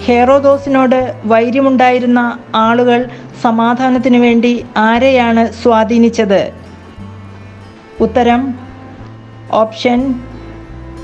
ഹേറോദോസിനോട് വൈര്യമുണ്ടായിരുന്ന ആളുകൾ സമാധാനത്തിനു വേണ്ടി ആരെയാണ് സ്വാധീനിച്ചത്? ഉത്തരം ഓപ്ഷൻ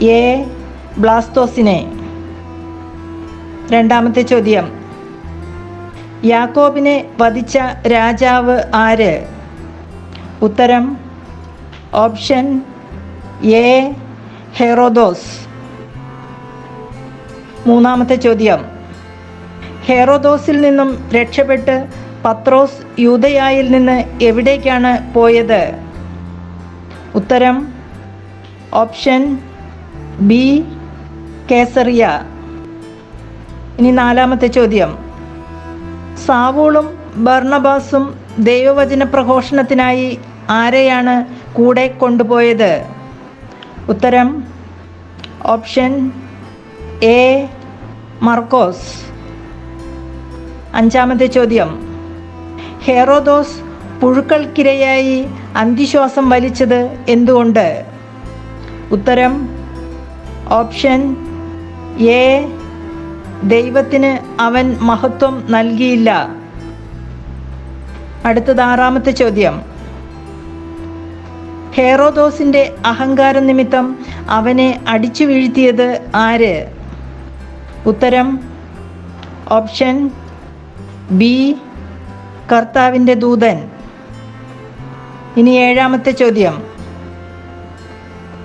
എ ബ്ലാസ്തോസിനെ രണ്ടാമത്തെ ചോദ്യം യാക്കോബിനെ വധിച്ച രാജാവ് ആര്? ഉത്തരം ഓപ്ഷൻ എ ഹെറോദോസ്. മൂന്നാമത്തെ ചോദ്യം ഹെറോദോസിൽ നിന്നും രക്ഷപ്പെട്ട് പത്രോസ് യൂതയായിൽ നിന്ന് എവിടേക്കാണ് പോയത്? ഉത്തരം ഓപ്ഷൻ ബി കേസറിയ. ഇനി നാലാമത്തെ ചോദ്യം. സാവൂളും ബർണബാസും ദൈവവചന പ്രഘോഷണത്തിനായി ആരെയാണ് കൂടെ കൊണ്ടുപോയത്? ഉത്തരം ഓപ്ഷൻ എ മർക്കോസ്. അഞ്ചാമത്തെ ചോദ്യം. ഹെറോദോസ് പുഴുക്കൾക്കിരയായി അന്തിശ്വാസം വലിച്ചത് എന്തുകൊണ്ട്? ഉത്തരം ഓപ്ഷൻ എ ദൈവത്തിന് അവൻ മഹത്വം നൽകിയില്ല. അടുത്തത് ആറാമത്തെ ചോദ്യം. ഹേറോദോസിന്റെ അഹങ്കാര നിമിത്തം അവനെ അടിച്ചു വീഴ്ത്തിയത് ആര്? ഉത്തരം ഓപ്ഷൻ ബി കർത്താവിന്റെ ദൂതൻ. ഇനി ഏഴാമത്തെ ചോദ്യം.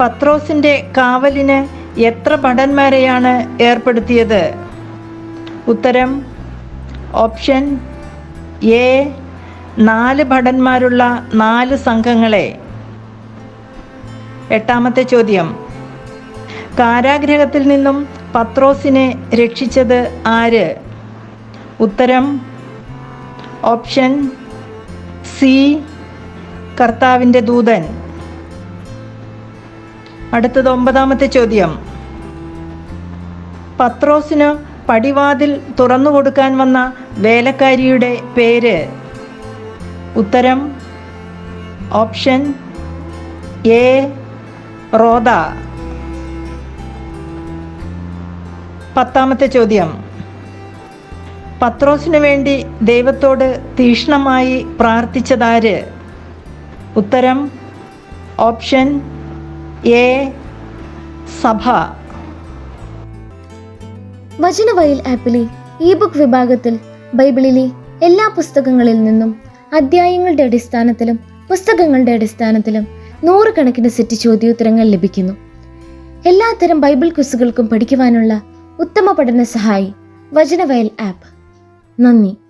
പത്രോസിന്റെ കാവലിന് എത്ര ഭടന്മാരെയാണ് ഏർപ്പെടുത്തിയത്? ഉത്തരം ഓപ്ഷൻ എ നാല് ഭടന്മാരുള്ള നാല് സംഘങ്ങളെ. എട്ടാമത്തെ ചോദ്യം. കാരാഗ്രഹത്തിൽ നിന്നും പത്രോസിനെ രക്ഷിച്ചത് ആര്? ഉത്തരം ഓപ്ഷൻ സി കർത്താവിന്റെ ദൂതൻ. അടുത്തത് ഒമ്പതാമത്തെ ചോദ്യം. പത്രോസിന് പടിവാതിൽ തുറന്നു കൊടുക്കാൻ വന്ന വേലക്കാരിയുടെ പേര്. ഉത്തരം ഓപ്ഷൻ എ റോദ. പത്താമത്തെ ചോദ്യം. പത്രോസിനു വേണ്ടി ദൈവത്തോട് തീക്ഷ്ണമായി പ്രാർത്ഥിച്ചതാര്? ഉത്തരം ഓപ്ഷൻ എ സഭ. വചനവയൽ ആപ്പിലെ ഇ ബുക്ക് വിഭാഗത്തിൽ ബൈബിളിലെ എല്ലാ പുസ്തകങ്ങളിൽ നിന്നും അധ്യായങ്ങളുടെ അടിസ്ഥാനത്തിലും പുസ്തകങ്ങളുടെ അടിസ്ഥാനത്തിലും നൂറുകണക്കിന് സെറ്റ് ചോദ്യോത്തരങ്ങൾ ലഭിക്കുന്നു. എല്ലാത്തരം ബൈബിൾ ക്വിസുകൾക്കും പഠിക്കുവാനുള്ള ഉത്തമ പഠന സഹായി വചനവയൽ ആപ്പ്. നന്ദി.